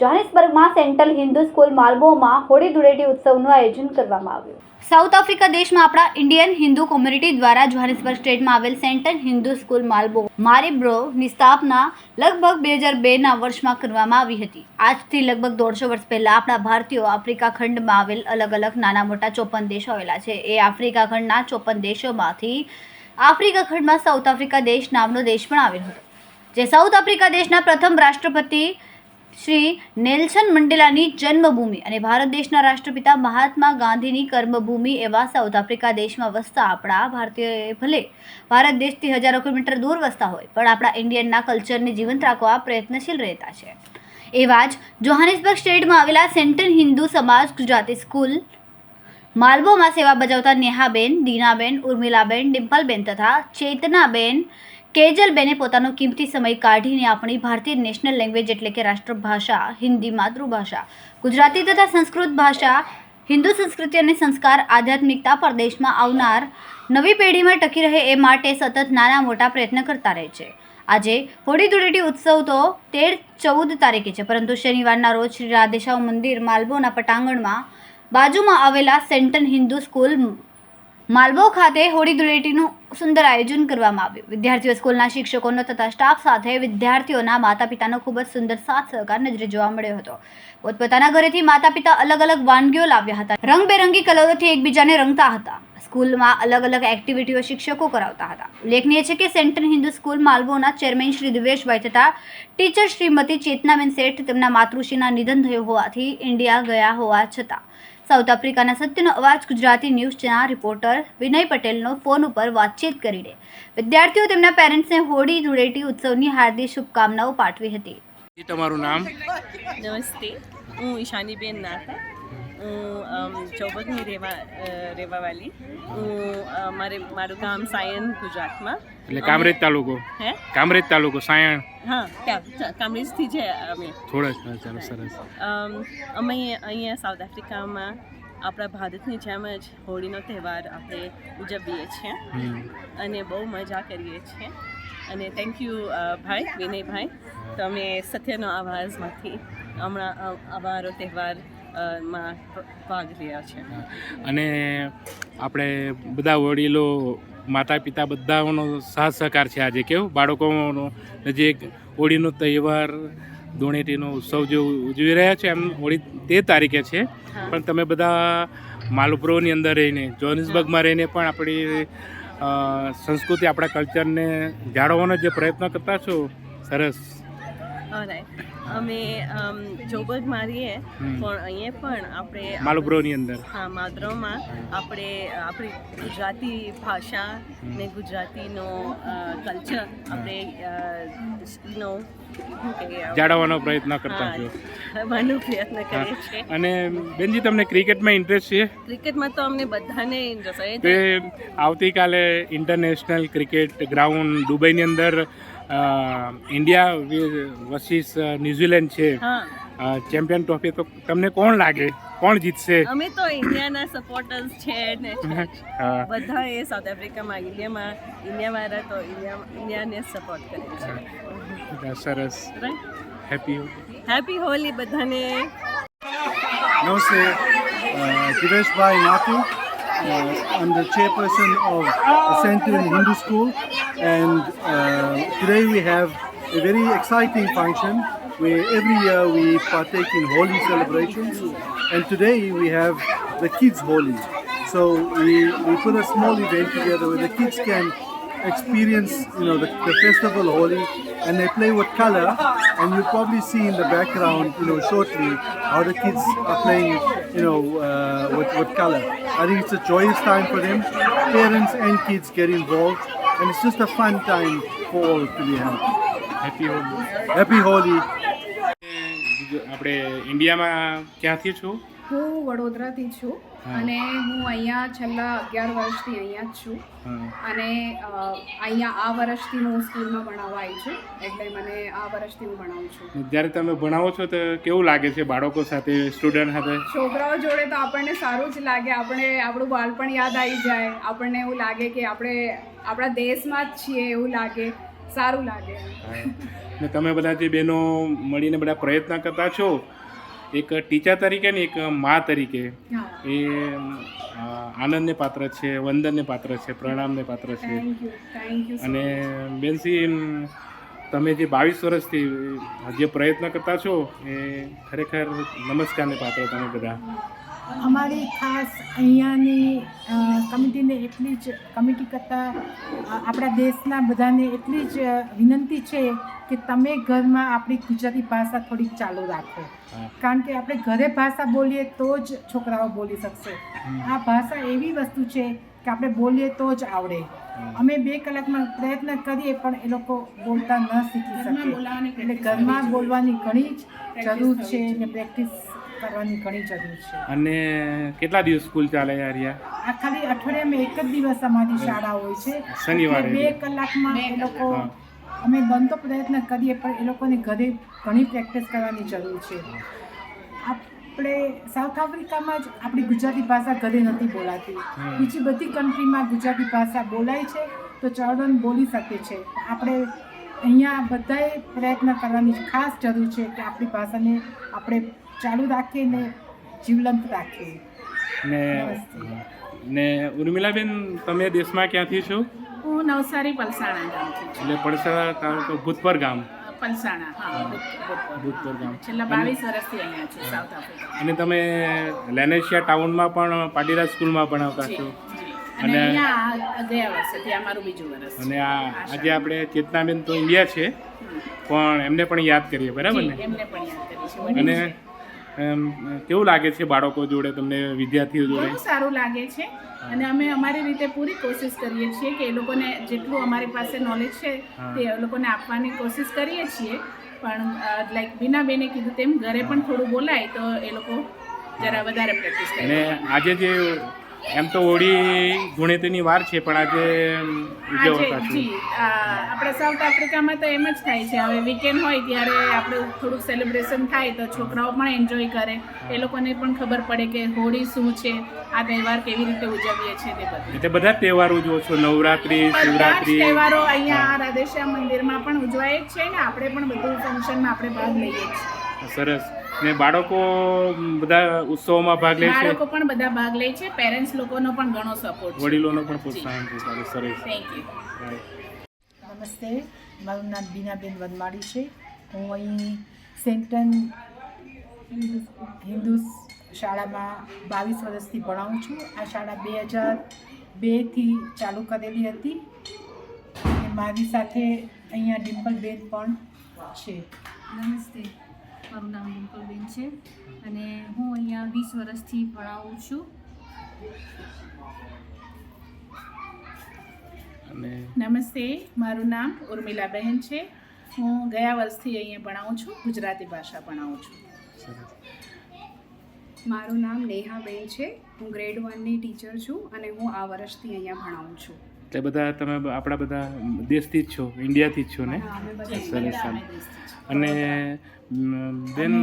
જોહાનિસબર્ગમાં central Hindu school માલ્બોમાં હોળી ધૂળેટી ઉત્સવનું આયોજન કરવામાં આવ્યું. સાઉથ આફ્રિકા દેશમાં આપણા ઇન્ડિયન હિન્દુ કોમ્યુનિટી દ્વારા જોહાનિસબર્ગ સ્ટેટમાં આવેલ સેન્ટ્રલ હિન્દુ સ્કૂલ માલ્બો મારીબ્રોની સ્થાપના લગભગ બે હજાર બેના વર્ષમાં કરવામાં આવી હતી. આજથી લગભગ દોઢસો વર્ષ પહેલાં આપણા ભારતીયો આફ્રિકા ખંડમાં આવેલ અલગ અલગ નાના મોટા ચોપન દેશો આવેલા છે. એ આફ્રિકા ખંડના ચોપન દેશોમાંથી આફ્રિકા ખંડમાં સાઉથ આફ્રિકા દેશ નામનો દેશ પણ આવેલો હતો. જે સાઉથ આફ્રિકા દેશના પ્રથમ રાષ્ટ્રપતિ શ્રી નેલ્સન મંડેલાની જન્મભૂમિ અને ભારત દેશના રાષ્ટ્રપિતા મહાત્મા ગાંધીની કર્મભૂમિ એવા સાઉથ આફ્રિકા દેશમાં વસતા આપણા ભારતીય ભલે ભારત દેશથી હજારો કિલોમીટર દૂર વસતા હોય, પણ આપણા ઇન્ડિયનના કલ્ચરને જીવંત રાખવા પ્રયત્નશીલ રહેતા છે. એવા જ જોહાનિસબર્ગ સ્ટેટમાં આવેલા સેન્ટ્રલ હિન્દુ સમાજ ગુજરાતી સ્કૂલ, માલબોમાં સેવા બજાવતા નેહાબેન, દીનાબેન, ઉર્મિલાબેન, ડિમ્પલબેન તથા ચેતનાબેન કેજલબેને પોતાનો કિંમતી સમય કાઢીને આપણી ભારતીય નેશનલ લેંગ્વેજ એટલે કે રાષ્ટ્રભાષા, હિન્દી માતૃભાષા, ગુજરાતી તથા સંસ્કૃત ભાષા, હિન્દુ સંસ્કૃતિ અને સંસ્કાર આધ્યાત્મિકતા પરદેશમાં આવનાર નવી પેઢીમાં ટકી રહે એ માટે સતત નાના મોટા પ્રયત્ન કરતા રહે છે. આજે હોળી ધૂળેટી ઉત્સવ તો તેર ચૌદ તારીખે છે, પરંતુ શનિવારના રોજ શ્રી રાધેશાવ મંદિર માલબોના પટાંગણમાં બાજુમાં આવેલા સેન્ટન હિન્દુ સ્કૂલ માલબો ખાતે હોળી ધૂળેટીનું સુંદર આયોજન કરવામાં આવ્યું. વિદ્યાર્થીઓ સ્કૂલના શિક્ષકોનો તથા સ્ટાફ સાથે વિદ્યાર્થીઓના માતા પિતાનો ખૂબ જ સુંદર સાથ સહકાર નજરે જોવા મળ્યો હતો. પોતપોતાના ઘરેથી માતા પિતા અલગ અલગ વાનગીઓ લાવ્યા હતા. રંગબેરંગી કલરોથી એકબીજાને રંગતા હતા. સ્કૂલમાં અલગ અલગ એક્ટિવિટીઓ શિક્ષકો કરાવતા હતા. ઉલ્લેખનીય છે કે સેન્ટ્રલ હિન્દુ સ્કૂલ માલવોના ચેરમેન શ્રી દિવેશભાઈ તથા ટીચર શ્રીમતી ચેતનાબેન શેઠ તેમના માતૃશ્રીના નિધન થયું હોવાથી ઇન્ડિયા ગયા હોવા છતાં સાઉથ આફ્રિકાના સત્યનો અવાજ ગુજરાતી ન્યૂઝના રિપોર્ટર વિનય પટેલનો ફોન ઉપર વાતચીત કરીને વિદ્યાર્થીઓ તેમના પેરેન્ટ્સને હોળી ધૂળેટી ઉત્સવની હાર્દિક શુભકામનાઓ પાઠવી હતી. તમારું નામ? નમસ્તે. હું ઈશાનીબેન નાથા. હું ચોબકની રહેવા વાલી હું મારે મારું ગામ સાયન ગુજરાતમાં. એટલે કામરેજ તાલુકો? હે? કામરેજ તાલુકો સાયણ? હા ત્યાં કામરેજથી છે અમે. થોડા જ ચાલો સરસ. અમે અહીંયા સાઉથ આફ્રિકામાં આપણા ભારતની જેમ જ હોળીનો તહેવાર આપણે ઉજવીએ છીએ. અને બહુ મજા કરીએ છીએ. અને થેન્ક યુ ભાઈ વિનયભાઈ. તમે સત્યનો આવાજમાંથી હમણાં અમારો તહેવાર માં ભાગ રહ્યા છે. અને આપણે બધા વડીલો માતા પિતા બધાનો સાથ સહકાર છે આજે. કેવું? બાળકોનો જે હોળીનો તહેવાર ધૂળેટીનો ઉત્સવ જે ઉજવી રહ્યા છે એમ હોળી તે તારીખે છે. પણ તમે બધા માલપુરોની અંદર રહીને જોનિસબર્ગમાં રહીને પણ આપણી સંસ્કૃતિ આપણા કલ્ચરને જાળવવાનો જે પ્રયત્ન કરતા છો સરસ. અમે જોબજ મારીએ પણ અહીંયા પણ આપણે માલબ્રોની અંદર. હા માદ્રોમાં આપણે આપણી ગુજરાતી ભાષા ને ગુજરાતીનો કલ્ચર આપણે નો જાળવવાનો પ્રયત્ન કરતા છો પ્રયત્ન કરીએ છીએ. અને બેનજી તમને ક્રિકેટમાં ઇન્ટરેસ્ટ છે? ક્રિકેટમાં તો અમને બધાને ઇન્ટરેસ્ટ છે. આવતીકાલે ઇન્ટરનેશનલ ક્રિકેટ ગ્રાઉન્ડ દુબઈની અંદર ઇન્ડિયા વર્સિસ ન્યુઝીલેન્ડ છે. ચેમ્પિયન ટ્રોફી તો તમને કોણ લાગે? કોણ જીતશે? અમે તો ઇન્ડિયાના સપોર્ટર્સ છે ને. બધા એ સાઉથ આફ્રિકામાં ઇન્ડિયામાં ઇન્ડિયાવાળા તો ઇન્ડિયા ઇન્ડિયાને સપોર્ટ કરે છે. સરસ. રાઈટ હેપી હેપી હોલી બધાને. નમસ્તે. uh, Nathu I'm the chairperson of the Hindu School, and uh, today we have a very exciting function where every year we partake in Holi celebrations, and today we have the kids' Holi. So we, we put a small event together where the kids can experience, you know, the, the festival Holi, and they play with color. And you'll probably see in the background, you know, shortly how the kids are playing, you know, uh, with, with color. I think it's a joyous time for them. Parents and kids get involved, and it's just a fun time for all to be had. Happy Holi. Happy Holi. આપણે ઇન્ડિયામાં ક્યાંથી છો? હું વડોદરાથી છું અને હું અહીંયા છેલ્લા અગિયાર વર્ષથી અહીંયા જ છું. અને અહીંયા આ વર્ષથી હું સ્કૂલમાં ભણાવવા આવી છું. એટલે મને આ વર્ષથી હું ભણાવું છું. જ્યારે તમે ભણાવો છો તો કેવું લાગે છે બાળકો સાથે સ્ટુડન્ટ સાથે? છોકરાઓ જોડે તો આપણને સારું જ લાગે. આપણે આપણું બાળપણ યાદ આવી જાય. આપણને એવું લાગે કે આપણે આપણા દેશમાં જ છીએ એવું લાગે સારું લાગે. ને તમે બધા જે બહેનો મળીને બધા પ્રયત્ન કરતા છો એક ટીચર તરીકે ને એક મા તરીકે એ આનંદને પાત્ર છે વંદનને પાત્ર છે પ્રણામને પાત્ર છે. અને બેનસી તમે જે બાવીસ વર્ષથી જે પ્રયત્ન કરતા છો એ ખરેખર નમસ્કારને પાત્ર તમે બધા. અમારી ખાસ અહીંયાની કમિટીને એટલી જ કમિટી કરતાં આપણા દેશના બધાને એટલી જ વિનંતી છે કે તમે ઘરમાં આપણી ગુજરાતી ભાષા થોડીક ચાલુ રાખો. કારણ કે આપણે ઘરે ભાષા બોલીએ તો જ છોકરાઓ બોલી શકશે. આ ભાષા એવી વસ્તુ છે કે આપણે બોલીએ તો જ આવડે. અમે બે કલાકમાં પ્રયત્ન કરીએ પણ એ લોકો બોલતા ન શીખી શકે. એટલે ઘરમાં બોલવાની ઘણી જ જરૂર છે ને પ્રેક્ટિસ કરવાની ઘણી જરૂર છે. અને કેટલા દિવસ સ્કૂલ ચાલે યારિયા આ ખાલી અઠવાડિયામાં એક જ દિવસ અમારી શાળા હોય છે. શનિવારે. બે કલાકમાં એ લોકો અમે બનતો પ્રયત્ન કરીએ પણ એ લોકોને ઘરે ઘણી પ્રેક્ટિસ કરવાની જરૂર છે. આપણે સાઉથ આફ્રિકામાં જ આપણી ગુજરાતી ભાષા ઘરે નથી બોલાતી. બીજી બધી કન્ટ્રીમાં ગુજરાતી ભાષા બોલાય છે તો ચળવળ બોલી શકે છે. આપણે અહીંયા બધાએ પ્રયત્ન કરવાની ખાસ જરૂર છે કે આપણી ભાષાને આપણે ચાલુ રાખીએ ને જીવલંત રાખીએ ને. ને ઉર્મિલાબેન તમે દેશમાં ક્યાંથી છો? હું નવસારી પલસાણા ગામથી એટલે પલસાણા તાલુકો ભૂતપર ગામ. પલસાણા હા. ભૂતપર ગામ. છેલ્લા બાવીસ વર્ષથી અહીંયા છું સાઉથ આફ્રિકા અને તમે લેનેશિયા ટાઉનમાં પણ પાટીદાર સ્કૂલમાં ભણાવતા છો? અને- અને આ ગયા વર્ષેથી આ બીજું વર્ષ અને આ આજે આપણે ચેતનાબેન તો ઇન્ડિયા છે પણ એમને પણ યાદ કરીએ બરાબર ને? એમને પણ યાદ કરી અને કેવું લાગે છે બાળકો જોડે તમને વિદ્યાર્થીઓ જોડે? સારું લાગે છે. અને અમે અમારી રીતે પૂરી કોશિશ કરીએ છીએ કે એ લોકોને જેટલું અમારી પાસે નોલેજ છે તે એ લોકોને આપવાની કોશિશ કરીએ છીએ. પણ લાઈક બીના બેને કીધું તેમ ઘરે પણ થોડું બોલાય તો એ લોકો જરા વધારે પ્રેક્ટિસ કરે. અને આજે જે એમ તો હોળી ગુણેતીની વાર છે પણ આજે ઉજવતા છે. આપણે સાઉથ આફ્રિકામાં તો એમ જ થાય છે. હવે વીકેન્ડ હોય ત્યારે આપણે થોડુંક સેલિબ્રેશન થાય તો છોકરાઓ પણ એન્જોય કરે. એ લોકોને પણ ખબર પડે કે હોળી શું છે આ તહેવાર કેવી રીતે ઉજવીએ છીએ તે બધું. એટલે બધા તહેવારો ઉજવો છો નવરાત્રિ શિવરાત્રિ. તહેવારો અહીંયા રાધેશ્યામ મંદિરમાં પણ ઉજવાય જ છે ને આપણે પણ બધું ફંક્શનમાં આપણે ભાગ લઈએ છીએ. સરસ. ને બાળકો બધા ઉત્સવોમાં ભાગ લે છે? બાળકો પણ બધા ભાગ લે છે. પેરેન્ટ્સ લોકોનો પણ ઘણો સપોર્ટ છે. વડીલોનો પણ પ્રોત્સાહન છે સારું સરસ. થેન્ક યુ નમસ્તે. મારું નામ બીનાબેન વનમાળી છે. હું અહીં સેન્ટન હિન્દુ શાળામાં બાવીસ વર્ષથી ભણાવું છું. આ શાળા બે હજાર બેથી ચાલુ કરેલી હતી. અને મારી સાથે અહીંયા ડિમ્પલબેન પણ છે. નમસ્તે. મારું નામ ડિમ્પલબેન છે અને હું અહીંયા વીસ વર્ષથી ભણાવું છું. નમસ્તે મારું નામ ઉર્મિલાબહેન છે. હું ગયા વર્ષથી અહીંયા ભણાવું છું ગુજરાતી ભાષા ભણાવું છું. મારું નામ નેહાબેન છે. હું ગ્રેડ વનની ટીચર છું અને હું આ વર્ષથી અહીંયા ભણાવું છું. એટલે બધા તમે આપણા બધા દેશથી જ છો ઇન્ડિયાથી જ છો ને? સરસ. અને બેન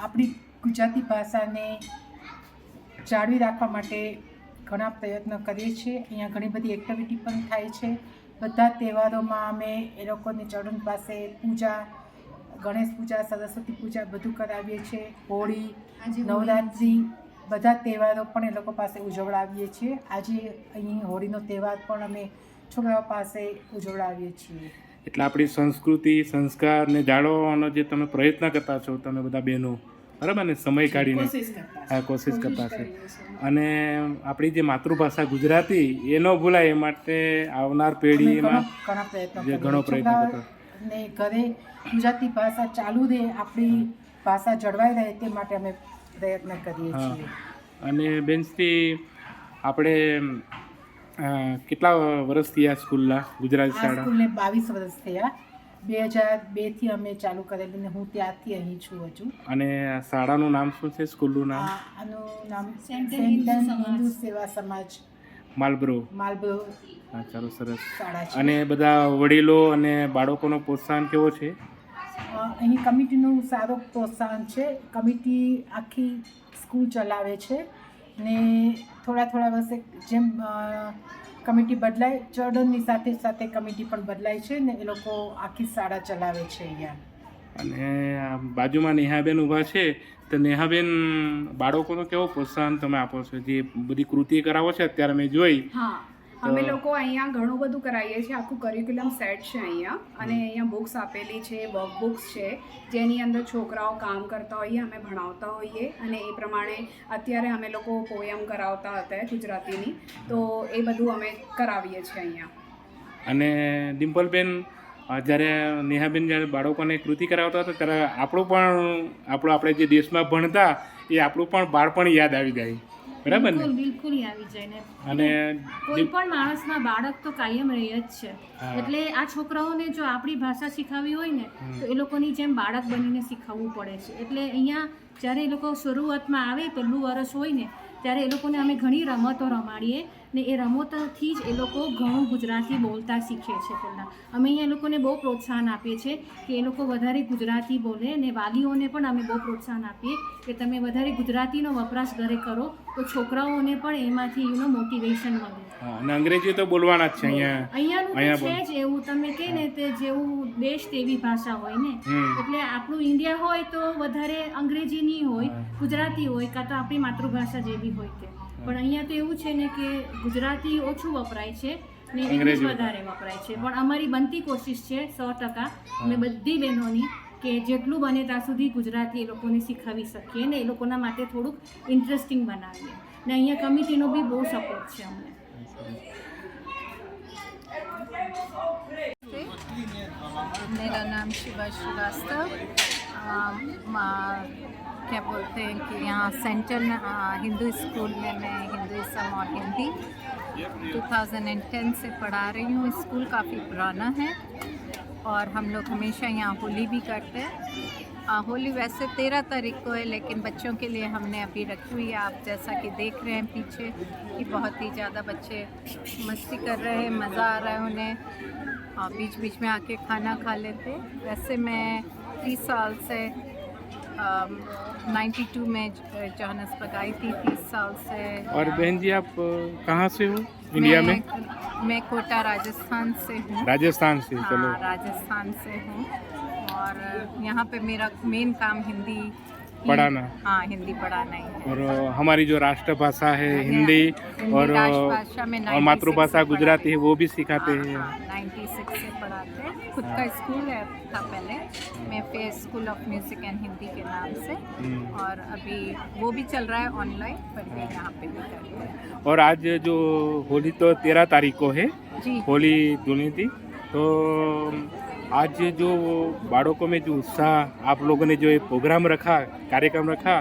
આપણી ગુજરાતી ભાષાને જાળવી રાખવા માટે ઘણા પ્રયત્નો કરીએ છીએ. અહીંયા ઘણી બધી એક્ટિવિટી પણ થાય છે. બધા જ તહેવારોમાં અમે એ લોકોની ચરણ પાસે પૂજા ગણેશ પૂજા સરસ્વતી પૂજા બધું કરાવીએ છીએ. હોળી. નવરાત્રિ બધા તહેવારો પણ એ લોકો પાસે ઉજવડાવીએ છીએ. આજે અહીં હોળીનો તહેવાર પણ અમે છોકરાઓ પાસે ઉજવડાવીએ છીએ. એટલે આપણી સંસ્કૃતિ સંસ્કારને જાળવવાનો જે તમે પ્રયત્ન કરતા છો તમે બધા બહેનો બરાબર ને? સમય કાઢીને. આ કોશિશ કરતા છે. અને આપણી જે માતૃભાષા ગુજરાતી એ ન ભૂલાય એ માટે આવનાર પેઢીમાં જે. ઘણો પ્રયત્ન કરતા. ને ઘરે ગુજરાતી ભાષા ચાલુ રહે આપણી ભાષા જળવાઈ રહે તે માટે અમે પ્રયત્ન કરીએ હા. છીએ. અને બેન્સથી આપણે કેટલા વર્ષ થયા સ્કૂલના? ગુજરાત શાળા? સ્કૂલને બાવીસ વર્ષ થયા. બે હજાર બેથી અમે ચાલુ કરેલી ને હું ત્યારથી અહીં છું હજુ. અને શાળાનું નામ શું છે? સ્કૂલનું નામ? આ આનું નામ હિન્દુ સમાજ. સેવા સમાજ. માલબ્રો. માલબ્રો હા ચાલો સરસ. અને બધા વડીલો અને બાળકોનો પ્રોત્સાહન કેવો છે? અહીં કમિટીનું સારો પ્રોત્સાહન છે. કમિટી આખી સ્કૂલ ચલાવે છે ને થોડા થોડા વર્ષે જેમ કમિટી બદલાય ચર્ડનની સાથે સાથે કમિટી પણ બદલાય છે ને એ લોકો આખી શાળા ચલાવે છે અહીંયા. અને બાજુમાં નેહાબેન ઊભા છે. તો નેહાબેન બાળકોનો કેવો પ્રોત્સાહન તમે આપો છો? જે બધી કૃતિ કરાવો છે અત્યારે મેં જોઈ. હા. અમે લોકો અહીંયા ઘણું બધું કરાવીએ છીએ. આખું કરિક્યુલમ સેટ છે અહીંયા. અને અહીંયા બુક્સ આપેલી છે વર્ક બુક્સ છે. જેની અંદર છોકરાઓ કામ કરતા હોઈએ અમે ભણાવતા હોઈએ. અને એ પ્રમાણે અત્યારે અમે લોકો પોયમ કરાવતા હતા ગુજરાતીની. તો એ બધું અમે કરાવીએ છીએ અહીંયા. અને ડિમ્પલબેન જ્યારે નેહાબેન જ્યારે બાળકોને કૃતિ કરાવતા હતા ત્યારે આપણું પણ આપણું આપણે જે દેશમાં ભણતા એ આપણું પણ બાળપણ યાદ આવી જાય. બરાબર ને? બિલકુલ આવી જાય ને. અને કોઈ પણ માણસમાં બાળક તો કાયમ રહે જ છે. એટલે આ છોકરાઓને જો આપણી ભાષા શીખવવી હોય ને તો એ લોકોની જેમ બાળક બનીને શીખવવું પડે છે. એટલે અહીંયા જ્યારે એ લોકો શરૂઆતમાં આવે પહેલું વર્ષ હોય ને ત્યારે એ લોકોને અમે ઘણી રમતો રમાડીએ. ને એ રમતોથી જ એ લોકો ઘણું ગુજરાતી બોલતા શીખે છે પહેલાં અમે અહીંયા એ લોકોને બહુ પ્રોત્સાહન આપીએ છીએ કે એ લોકો વધારે ગુજરાતી બોલે અને વાલીઓને પણ અમે બહુ પ્રોત્સાહન આપીએ કે તમે વધારે ગુજરાતીનો વપરાશ ઘરે કરો તો છોકરાઓને પણ એમાંથી યુનો મોટિવેશન મળે. અને અંગ્રેજી તો બોલવાના જ છે અહીંયા. અહીંયાનું છે જ એવું. તમે કહે ને તે જેવું દેશ તેવી ભાષા હોય ને. એટલે આપણું ઇન્ડિયા હોય તો વધારે અંગ્રેજી નહીં હોય ગુજરાતી હોય કાં તો આપણી માતૃભાષા જેવી હોય તે પણ અહીંયા તો એવું છે ને કે ગુજરાતી ઓછું વપરાય છે ને ઇંગ્લિશ અંગ્રેજી વધારે વપરાય છે પણ અમારી બનતી કોશિશ છે સો ટકા અમે બધી બહેનોની કે જેટલું બને ત્યાં સુધી ગુજરાતી એ લોકોને શીખવી શકીએ ને એ લોકોના માટે થોડુંક ઇન્ટરેસ્ટિંગ બનાવીએ ને અહીંયા કમિટીનો બી બહુ સપોર્ટ છે અમને मेरा नाम शिवा श्रीवास्तव अम, मा- क्या बोलते हैं कि यहाँ सेंट्रल हिंदू स्कूल में मैं हिंदुज़म और हिंदी 2010 से पढ़ा रही हूँ। स्कूल काफ़ी पुराना है और हम लोग हमेशा यहाँ होली भी करते हैं। होली वैसे तेरह तारीख को है, लेकिन बच्चों के लिए हमने अभी रखी हुई है। आप जैसा कि देख रहे हैं पीछे कि बहुत ही ज़्यादा बच्चे मस्ती कर रहे हैं, मज़ा आ रहा है उन्हें। और बीच बीच में आके खाना खा लेते वैसे मैं तीस साल से नाइन्टी टू में ज- जोहान्सबर्ग आई थी तीस साल से। और बहन जी आप कहाँ से हो? इंडिया में? मैं, कोटा राजस्थान से हूँ। राजस्थान से हाँ चलो। राजस्थान से हूँ। और यहाँ पे मेरा मेन काम हिंदी पढ़ाना। हाँ हिंदी पढ़ाना ही है। और हमारी जो राष्ट्रभाषा है हाँ, हिंदी और और मातृभाषा गुजराती है वो भी सिखाते हैं 96 से पढ़ाते हैं। खुद का स्कूल है था पहले। मैं मेफे school of music and Hindi के नाम से। हम्म। और अभी वो भी चल रहा है ऑनलाइन पर ये यहाँ पे भी कर रहे हैं। और आज जो होली तो तेरह तारीख को है। जी। होली धुनी थी। तो आज जो बाड़कों में जो उत्साह आप लोगों ने जो ये प्रोग्राम रखा कार्यक्रम रखा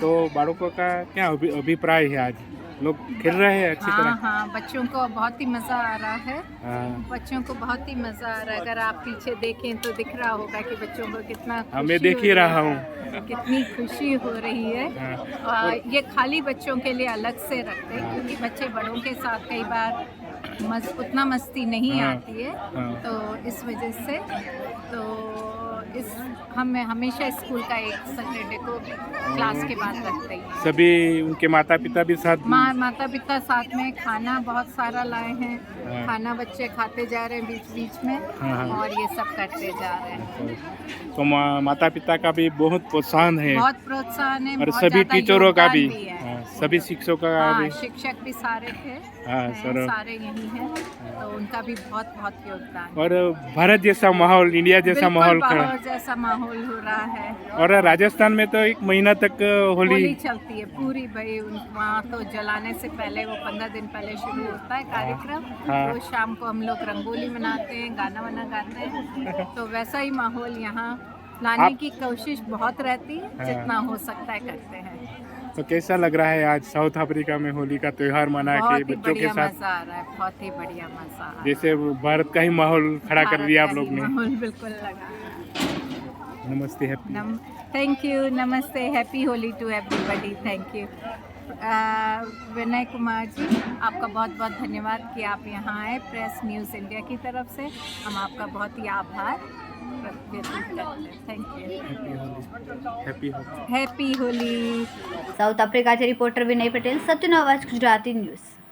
तो बाड़ों का क्या अभिप्राय है आज? लोग खेल रहे हैं अच्छी हाँ तरह। हाँ बच्चों को बहुत ही मज़ा आ रहा है। हाँ, बच्चों को बहुत ही मज़ा आ रहा है। अगर आप पीछे देखें तो दिख रहा होगा कि बच्चों को कितना हाँ, मैं देख ही रहा हूँ। कितनी खुशी हो रही है। हाँ, आ, ये खाली बच्चों के लिए अलग से रखते हैं। क्योंकि बच्चे बड़ों के साथ कई बार मस, उतना मस्ती नहीं हाँ, आती है। हाँ। तो इस वजह से तो इस हम हमेशा स्कूल का एक सैटरडे को क्लास के बाद रखते हैं। सभी उनके माता पिता भी साथ माँ? माता पिता साथ में खाना बहुत सारा लाए हैं। हाँ। खाना बच्चे खाते जा रहे हैं बीच बीच में हाँ, हाँ। और ये सब करते जा रहे हैं। तो मा- माता पिता का भी बहुत प्रोत्साहन है। बहुत प्रोत्साहन है और सभी टीचरों का भी। है हाँ, सभी शिक्षकों का हाँ भी शिक्षक भी सारे थे। हाँ, सर। सारे यही हैं। तो उनका भी बहुत बहुत योगदान। और भारत जैसा माहौल इंडिया जैसा माहौल खड़ा। जैसा माहौल हो रहा है। और राजस्थान में तो एक महीना तक होली होली चलती है पूरी भाई। वहाँ तो जलाने से पहले वो पंद्रह दिन पहले शुरू होता है कार्यक्रम। हाँ। रोज शाम को हम लोग रंगोली मनाते हैं गाना वाना गाते हैं। तो वैसा ही माहौल यहाँ। लाने की कोशिश बहुत रहती है हाँ। जितना हो सकता है करते हैं। तो कैसा लग रहा है आज साउथ अफ्रीका में होली का त्योहार मना के बच्चों के साथ? मज़ा आ रहा है बहुत ही बढ़िया मज़ा आ रहा है। जैसे भारत का ही माहौल खड़ा कर दिया आप लोग ने। माहौल बिल्कुल लगा। नमस्ते हैप्पी नम थैंक यू नमस्ते happy Holi to everybody thank you Vinay Kumar ji आपका बहुत बहुत धन्यवाद कि आप यहाँ आए प्रेस न्यूज़ इंडिया की तरफ़ से। हम आपका बहुत ही आभार। હેપી હોલી સાઉથ આફ્રિકાથી રિપોર્ટર વિનય પટેલ સત્યનો અવાજ ગુજરાતી ન્યૂઝ